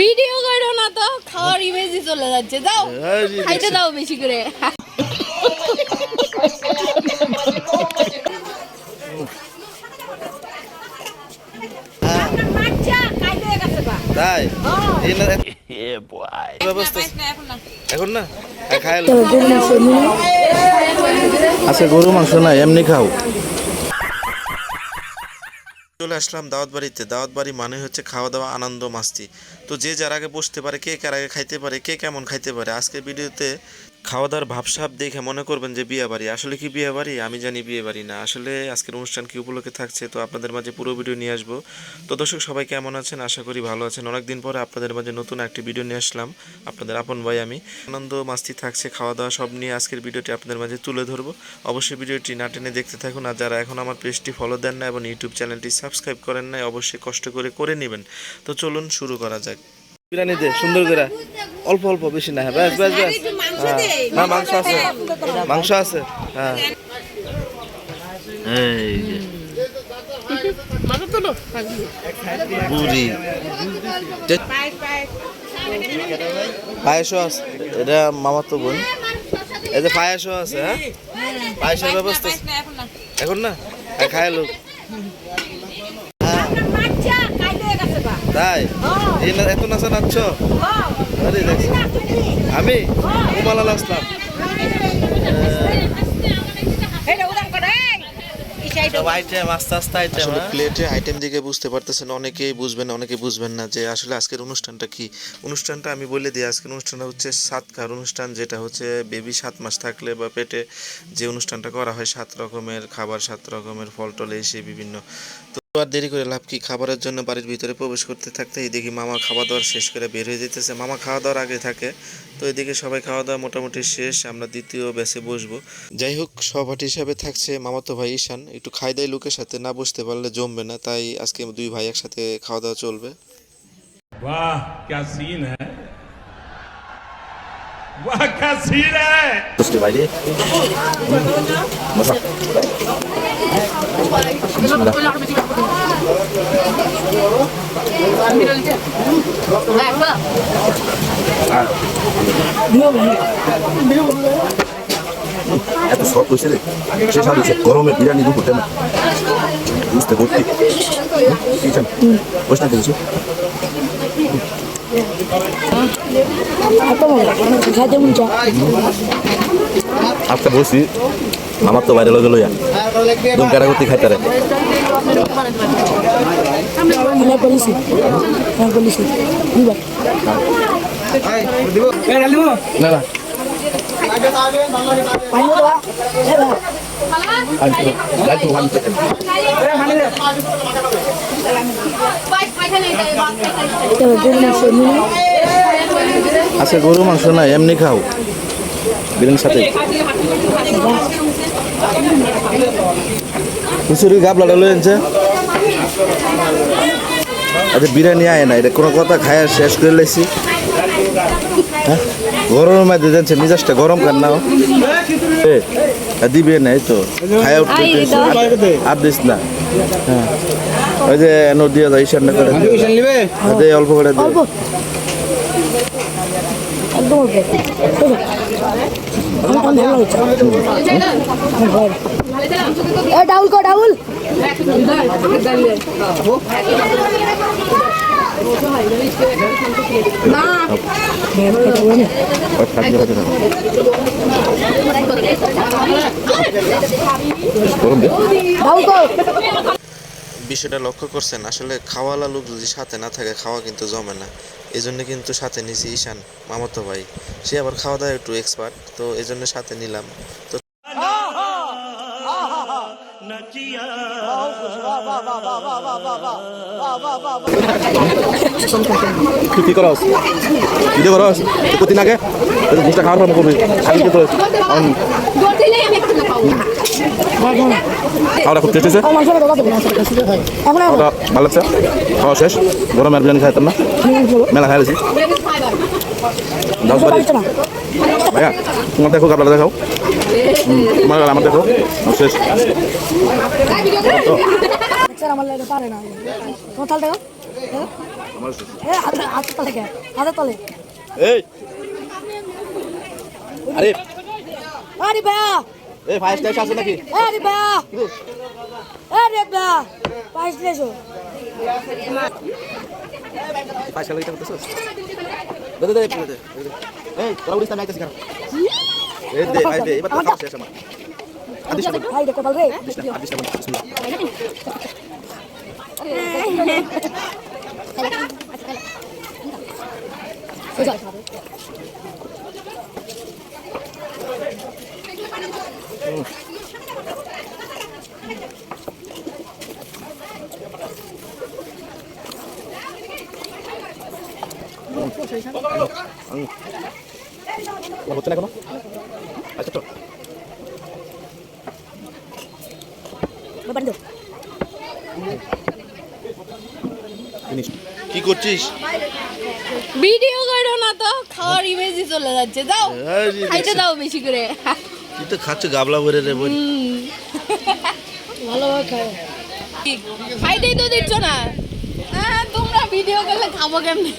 Video করো না তো খাওয়ার ইমেজই চলে যাচ্ছে দাও হ্যাঁ, খাইতে দাও বেশি করে। তাই? ব্যবস্থা। এখন না। হ্যাঁ, আচ্ছা গরু মাংস না এমনি খাও। চলে আসলাম দাওয়াত বাড়িতে দাওয়াত বাড়ি মানে হচ্ছে খাওয়া দাওয়া আনন্দ, মাস্তি। তো যে যার আগে বসতে পারে, কে কার আগে খাইতে পারে, কে কেমন খাইতে পারে আজকে ভিডিওতে খাওয়া দাওয়ার ভাবসাব দেখে মনে করবেন যে বিয়ে বাড়ি। আসলে কি বিয়ে বাড়ি? আমি জানি বিয়ে বাড়ি না। আসলে আজকের অনুষ্ঠান কি উপলক্ষে থাকছে? তো আপনাদের মাঝে পুরো ভিডিও নিয়ে আসব। তো দর্শক, সবাই কেমন আছেন? আশা করি ভালো আছেন। অনেকদিন পরে আপনাদের মাঝে নতুন একটি ভিডিও নিয়ে আসলাম। আপনাদের আপন ভাই আমি। আনন্দ মাস্তি থাকছে খাওয়া দাওয়া সব নিয়ে আজকের ভিডিওটি আপনাদের মাঝে তুলে ধরবো। অবশ্যই ভিডিওটি না টেনে দেখতে থাকুন। আর যারা এখন আমার পেজটি ফলো দেন না এবং ইউটিউব চ্যানেলটি সাবস্ক্রাইব করেন না অবশ্যই কষ্ট করে করে নেবেন। তো চলুন শুরু করা যাক। বিরিয়ানি দে সুন্দর করে। অল্প অল্প বেশি না হ্যাঁ ব্যাস ব্যাস ব্যাস। হ্যাঁ। মাংস আছে। মাংস। আছে। হ্যাঁ। বুড়ি পায়েসও আছে। এটা মামার তো বোন। এই যে পায়েসও আছে হ্যাঁ? পায়েসের ব্যবস্থা এখন না। হ্যাঁ খায় লোক। হ্যাঁ তাই? এই এত নাচা নাচছ? আরে আমি? আইটেম আসলে প্লেটে আইটেম দিকে বুঝতে পারতেছেন অনেকেই বুঝবেন অনেকে বুঝবেন না যে আসলে আজকের অনুষ্ঠানটা কি? অনুষ্ঠানটা আমি বলে দিই আজকের অনুষ্ঠানটা হচ্ছে সাতকার অনুষ্ঠান যেটা হচ্ছে বেবি সাত মাস থাকলে বা পেটে যে অনুষ্ঠানটা করা হয় সাত রকমের খাবার সাত রকমের ফল টলে এসে বিভিন্ন আর দেরি করে লাভ কি? খাবারের জন্য বাড়ির ভিতরে প্রবেশ করতে থাকতে দেখি মামা খাওয়া দাওয়ার শেষ করে বের হয়ে যেতেছে মামা খাওয়া দাওয়ার আগে থাকে তো এদিকে সবাই খাওয়া দাওয়া মোটামুটি শেষ আমরা দ্বিতীয় ব্যাচে বসবো। যাই হোক সভাটি হিসাবে থাকছে মামাতো ভাই ঈশান। একটু খাই দাই লোকের সাথে না বসতে পারলে জমবে না তাই আজকে দুই ভাই একসাথে খাওয়া দাওয়া চলবে। বাহ ক্যা সিন হ্যায় বাহ ক্যা সিন হ্যায় এত শর্ট হয়েছে রে। সে হয়েছে গরমে বিরিয়ানি দুপুর টাইমে বুঝতে ভর্তি কি চান বসে না দেখেছ আজকে বলছি আমার তো বাইরে লগে লইয়া দুম কাটা করতে খাইতে রে. আচ্ছা গরু মাংস না এমনি খাও বিরিয়ানির সাথে খিচুড়ি গাবলাটা লয়ে আনছে। আচ্ছা বিরিয়ানি আয় না এটা কোনো কথা খায় শেষ করে লাইছি। হ্যাঁ? গরমের মধ্যে জানছে মিজাজটা গরম কার না। দিবে না এই তো। খায় উঠতে আর দিস না। হ্যাঁ। ওই যে নদিয়া যায় ঈশান করে দে অল্প করে দে। একদম Ano ang ভালো হচ্ছে এ ডাউল কো ডাউল। ডাউল কো বিষয়টা লক্ষ্য করছেন আসলে খাওয়ালা লোক যদি সাথে না থাকে খাওয়া কিন্তু জমে না। এই জন্য কিন্তু সাথে নিছি ঈশান মামাতো ভাই। সে আবার খাওয়া দাওয়া একটু এক্সপার্ট তো এই জন্য সাথে নিলাম। তো কি ভিডিও আগে? জিনিসটা খাওয়ার পর করবি আমি কি করস খাওয়াটা খুব টেস্ট হয়েছে। খাওয়াটা ভালো লাগছে। খাওয়া শেষ। গরম আর বিরিয়ানি খাইতাম না। মেলা খাই গেছি বাড়ি। ভাইয়া তোমার দেখো কাপড় দেখাও। তোমার আমার দেখো শেষ আমার লাগে পারে না তোমার তাল দেখো। দেখো এ হাতে হাতে তলে কে তলে এই। আরে। আরে বে এই ফাইভ স্টার আছে নাকি? আরে বে আরে বে পাঁচ লেছো ফাইভ স্টার লাগতে করতেছস দে দে দে। এই তোরা উড়িস আইতাছি কেন? এই দে ফাইভ দে এবার তো খাওয়া শেষ আমার। আদিশ ভাই দেখো বল রে আদিশ না আদিশ না বিসমিল্লাহ হচ্ছে না এখনও আচ্ছা তো কি করছিস ভিডিও করো না তো খাওয়ার ইমেজই চলে যাচ্ছে দাও আরে খাইতে দাও বেশি করে। তুই তো খাচ্ছ গাবলা ভরে রে বোন ভালোভাবে খাও। খাইতেই তো দিচ্ছ না। হ্যাঁ তোমরা ভিডিও করলে খাব কেমনি?